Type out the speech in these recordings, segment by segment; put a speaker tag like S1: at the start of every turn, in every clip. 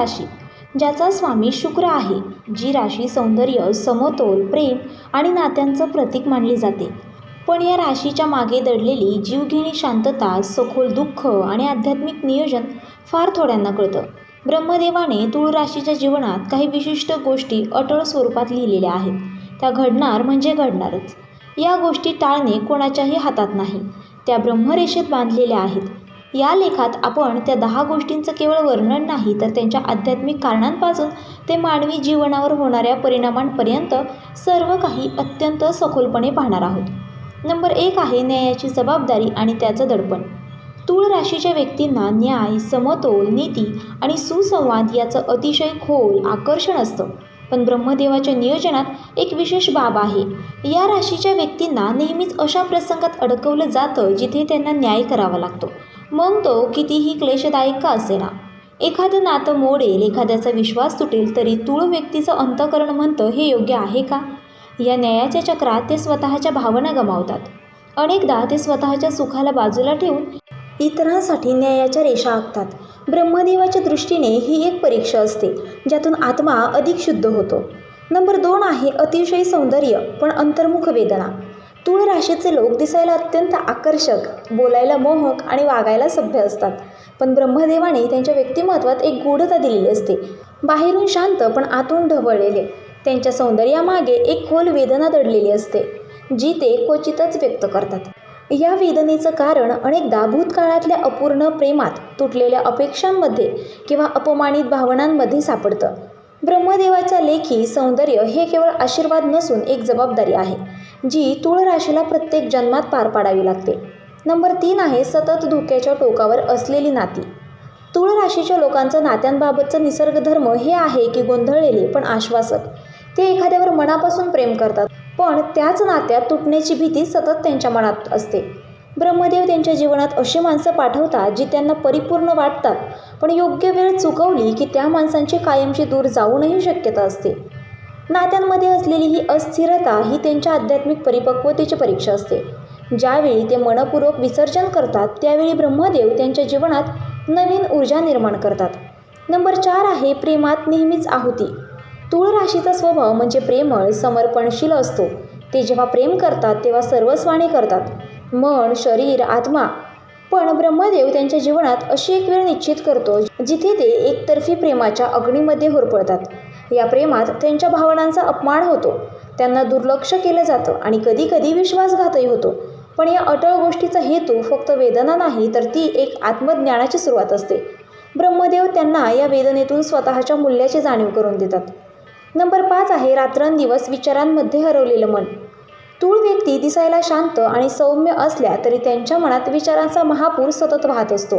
S1: राशी ज्याचा स्वामी शुक्र आहे जी राशी सौंदर्य समतोल प्रेम आणि नात्यांचं प्रतीक मानली जाते. पण या राशीच्या मागे दडलेली जीवघेणी शांतता सखोल दुःख आणि आध्यात्मिक नियोजन फार थोड्यांना कळतं. ब्रह्मदेवाने तुळ राशीच्या जीवनात काही विशिष्ट गोष्टी अटळ स्वरूपात लिहिलेल्या आहेत. त्या घडणार म्हणजे घडणारच. या गोष्टी टाळणे कोणाच्याही हातात नाही. त्या ब्रह्मरेषेत बांधलेल्या आहेत. या लेखात आपण त्या दहा गोष्टींचं केवळ वर्णन नाही तर त्यांच्या आध्यात्मिक कारणांपासून ते मानवी जीवनावर होणाऱ्या परिणामांपर्यंत सर्व काही अत्यंत सखोलपणे पाहणार आहोत. नंबर एक आहे न्यायाची जबाबदारी आणि त्याचं दडपण. तूळ राशीच्या व्यक्तींना न्याय समतोल नीती आणि सुसंवाद याचं अतिशय खोल आकर्षण असतं. पण ब्रह्मदेवाच्या नियोजनात एक विशेष बाब आहे. या राशीच्या व्यक्तींना नेहमीच अशा प्रसंगात अडकवलं जातं जिथे त्यांना न्याय करावा लागतो. मग तो कितीही क्लेशदायक का असेना. एखादं नातं मोडेल एखाद्याचा विश्वास तुटेल तरी तूळ व्यक्तीचं अंतकरण म्हणतं हे योग्य आहे का? या न्यायाच्या चक्रात ते स्वतःच्या भावना गमावतात. अनेकदा ते स्वतःच्या सुखाला बाजूला ठेवून इतरांसाठी न्यायाच्या रेषा आखतात. ब्रह्मदेवाच्या दृष्टीने ही एक परीक्षा असते ज्यातून आत्मा अधिक शुद्ध होतो. नंबर दोन आहे अतिशय सौंदर्य पण अंतर्मुख वेदना. तूळ राशीचे लोक दिसायला अत्यंत आकर्षक बोलायला मोहक आणि वागायला सभ्य असतात. पण ब्रह्मदेवाने त्यांच्या व्यक्तिमत्वात एक गूढता दिलेली असते. बाहेरून शांत पण आतून ढवळलेले. त्यांच्या सौंदर्यामागे एक खोल वेदना दडलेली असते जी ते क्वचितच व्यक्त करतात. या वेदनेचं कारण अनेकदा भूतकाळातल्या अपूर्ण प्रेमात तुटलेल्या अपेक्षांमध्ये किंवा अपमानित भावनांमध्ये सापडतं. ब्रह्मदेवाच्या लेखी सौंदर्य हे केवळ आशीर्वाद नसून एक जबाबदारी आहे. जी तुळ राशीला प्रत्येक जन्मात पार पाडावी लागते. नंबर तीन आहे सतत धोक्याच्या टोकावर असलेली नाती. तुळ राशीच्या लोकांचं नात्यांबाबतचं निसर्गधर्म हे आहे की गोंधळलेले पण आश्वासक. ते एखाद्यावर मनापासून प्रेम करतात पण त्याच नात्यात तुटण्याची भीती सतत त्यांच्या मनात असते. ब्रह्मदेव त्यांच्या जीवनात अशी माणसं पाठवतात जी त्यांना परिपूर्ण वाटतात पण योग्य वेळ चुकवली की त्या माणसांची कायमची दूर जाऊनही शक्यता असते. नात्यांमध्ये असलेली ही अस्थिरता ही त्यांच्या आध्यात्मिक परिपक्वतेची परीक्षा असते. ज्यावेळी ते मनपूर्वक विसर्जन करतात त्यावेळी ब्रह्मदेव त्यांच्या जीवनात नवीन ऊर्जा निर्माण करतात. नंबर चार आहे प्रेमात नेहमीच आहुती. तूळ राशीचा स्वभाव म्हणजे प्रेमळ समर्पणशील असतो. ते जेव्हा प्रेम करतात तेव्हा सर्वस्वाने करतात. मन शरीर आत्मा. पण ब्रह्मदेव त्यांच्या जीवनात अशी एक वेळ निश्चित करतो जिथे ते एकतर्फी प्रेमाच्या अग्नीमध्ये होरपळतात. या प्रेमात त्यांच्या भावनांचा अपमान होतो. त्यांना दुर्लक्ष केलं जातं आणि कधीकधी विश्वासघातही होतो. पण या अटळ गोष्टीचा हेतू फक्त वेदना नाही तर ती एक आत्मज्ञानाची सुरुवात असते. ब्रह्मदेव त्यांना या वेदनेतून स्वतःच्या मूल्याची जाणीव करून देतात. नंबर पाच आहे रात्रंदिवस विचारांमध्ये हरवलेलं मन. तूळ व्यक्ती दिसायला शांत आणि सौम्य असल्या तरी त्यांच्या मनात विचारांचा महापूर सतत वाहत असतो.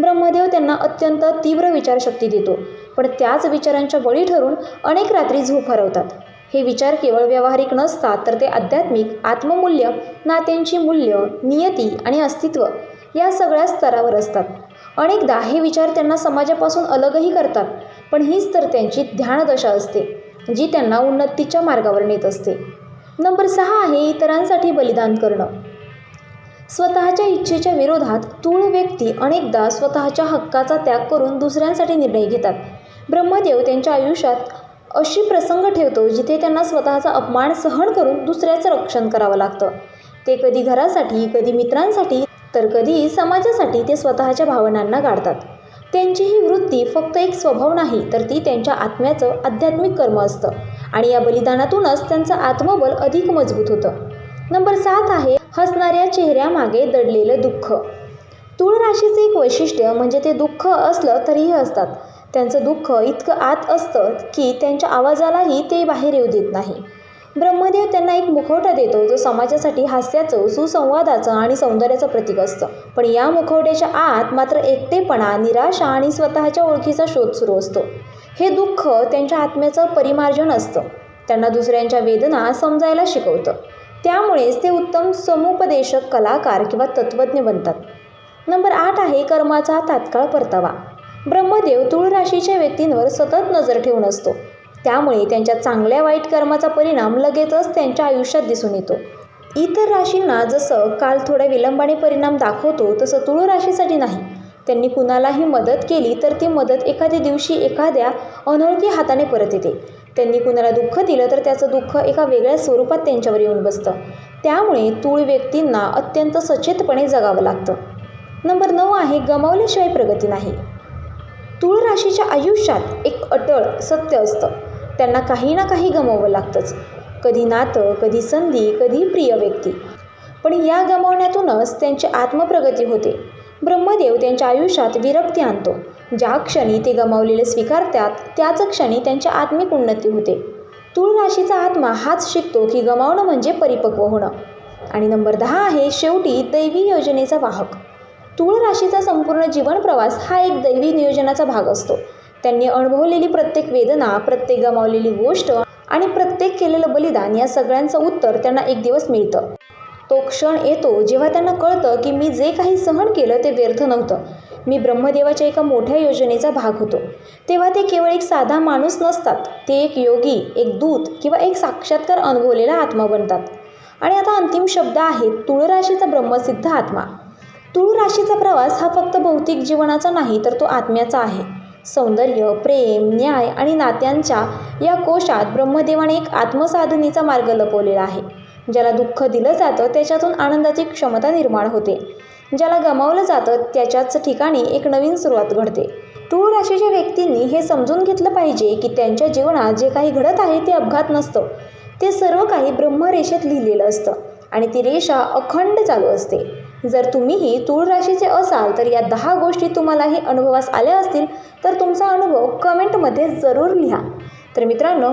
S1: ब्रह्मदेव त्यांना अत्यंत तीव्र विचारशक्ती देतो. पण त्याच विचारांच्या बळी ठरून अनेक रात्री झोप हरवतात. हे विचार केवळ व्यावहारिक नसतात तर ते आध्यात्मिक आत्ममूल्य नात्यांची मूल्य नियती आणि अस्तित्व या सगळ्या स्तरावर असतात. अनेकदा हे विचार त्यांना समाजापासून अलगही करतात पण हीच तर त्यांची ध्यानदशा असते जी त्यांना उन्नतीच्या मार्गावर नेत असते. नंबर सहा आहे इतरांसाठी बलिदान करणं. स्वतःच्या इच्छेच्या विरोधात तूळ व्यक्ती अनेकदा स्वतःच्या हक्काचा त्याग करून दुसऱ्यांसाठी निर्णय घेतात. ब्रह्मदेव त्यांच्या आयुष्यात अशी प्रसंग ठेवतो जिथे त्यांना स्वतःचा अपमान सहन करून दुसऱ्याचं रक्षण करावं लागतं. ते कधी घरासाठी कधी मित्रांसाठी तर कधी समाजासाठी ते स्वतःच्या भावनांना गाडतात त्यांची ही वृत्ती फक्त एक स्वभाव नाही तर ती त्यांच्या आत्म्याचं आध्यात्मिक कर्म असतं आणि या बलिदानातूनच त्यांचं आत्मबल अधिक मजबूत होतं. नंबर सात आहे हसणाऱ्या चेहऱ्यामागे दडलेलं दुःख. तूळ राशीचं एक वैशिष्ट्य म्हणजे ते दुःख असलं तरीही असतात. त्यांचं दुःख इतकं आत असतं की त्यांच्या आवाजालाही ते बाहेर येऊ देत नाही. ब्रह्मदेव त्यांना एक मुखवटा देतो जो समाजासाठी हास्याचं सुसंवादाचं आणि सौंदर्याचं प्रतीक असतं. पण या मुखवट्याच्या आत मात्र एकटेपणा निराशा आणि स्वतःच्या ओळखीचा शोध सुरू असतो. हे दुःख त्यांच्या आत्म्याचं परिमार्जन असतं. त्यांना दुसऱ्यांच्या वेदना समजायला शिकवतं. त्यामुळेच ते उत्तम समुपदेशक कलाकार किंवा तत्त्वज्ञ बनतात. नंबर आठ आहे कर्माचा तात्काळ परतावा. ब्रह्मदेव तूळ राशीच्या व्यक्तींवर सतत नजर ठेवून असतो. त्यामुळे त्यांच्या चांगल्या वाईट कर्माचा परिणाम लगेचच त्यांच्या आयुष्यात दिसून येतो. इतर राशींना जसं काल थोड्या विलंबाने परिणाम दाखवतो तसं तुळ राशीसाठी नाही. त्यांनी कुणालाही मदत केली तर ती मदत एखाद्या दिवशी एखाद्या अनोळखी हाताने परत येते. त्यांनी कुणाला दुःख दिलं तर त्याचं दुःख एका वेगळ्या स्वरूपात त्यांच्यावर येऊन बसतं. त्यामुळे तूळ व्यक्तींना अत्यंत सचेतपणे जगावं लागतं. नंबर नऊ आहे गमावल्याशिवाय प्रगती नाही. तूळ राशीच्या आयुष्यात एक अटळ सत्य असतं. त्यांना काही ना काही गमावं लागतंच. कधी नातं कधी संधी कधी प्रिय व्यक्ती. पण या गमावण्यातूनच त्यांची आत्मप्रगती होते. ब्रह्मदेव त्यांच्या आयुष्यात विरक्ती आणतो. ज्या क्षणी ते गमावलेले स्वीकारतात त्याच क्षणी त्यांची आत्मिक उन्नती होते. तूळ राशीचा आत्मा हाच शिकतो की गमावणं म्हणजे परिपक्व होणं. आणि नंबर दहा आहे शेवटी दैवी योजनेचा वाहक. तूळ राशीचा संपूर्ण जीवन प्रवास हा एक दैवी नियोजनाचा भाग असतो. त्यांनी अनुभवलेली प्रत्येक वेदना प्रत्येक गमावलेली गोष्ट आणि प्रत्येक केलेलं बलिदान या सगळ्यांचं उत्तर त्यांना एक दिवस मिळतं. तो क्षण येतो जेव्हा त्यांना कळतं की मी जे काही सहन केलं ते व्यर्थ नव्हतं. मी ब्रह्मदेवाच्या एका मोठ्या योजनेचा भाग होतो. तेव्हा ते केवळ एक साधा माणूस नसतात. ते एक योगी एक दूत किंवा एक साक्षात्कार अनुभवलेला आत्मा बनतात. आणि आता अंतिम शब्द आहे तुळ राशीचा ब्रह्मसिद्ध आत्मा. तुळ राशीचा प्रवास हा फक्त भौतिक जीवनाचा नाही तर तो आत्म्याचा आहे. सौंदर्य प्रेम न्याय आणि नात्यांच्या या कोशात ब्रह्मदेवाने एक आत्मसाधनेचा मार्ग लपवलेला आहे. ज्याला दुःख दिलं जातं त्याच्यातून आनंदाची क्षमता निर्माण होते. ज्याला गमावलं जातं त्याच्याच ठिकाणी एक नवीन सुरुवात घडते. तूळ राशीच्या व्यक्तींनी हे समजून घेतलं पाहिजे की त्यांच्या जीवनात जे काही घडत आहे ते अपघात नसतं. ते सर्व काही ब्रह्मरेषेत लिहिलेलं असतं आणि ती रेषा अखंड चालू असते. जर तुम्हीही तूळ राशीचे असाल तर या दहा गोष्टी तुम्हालाही अनुभवास आल्या असतील तर तुमचा अनुभव कमेंटमध्ये जरूर लिहा. तर मित्रांनो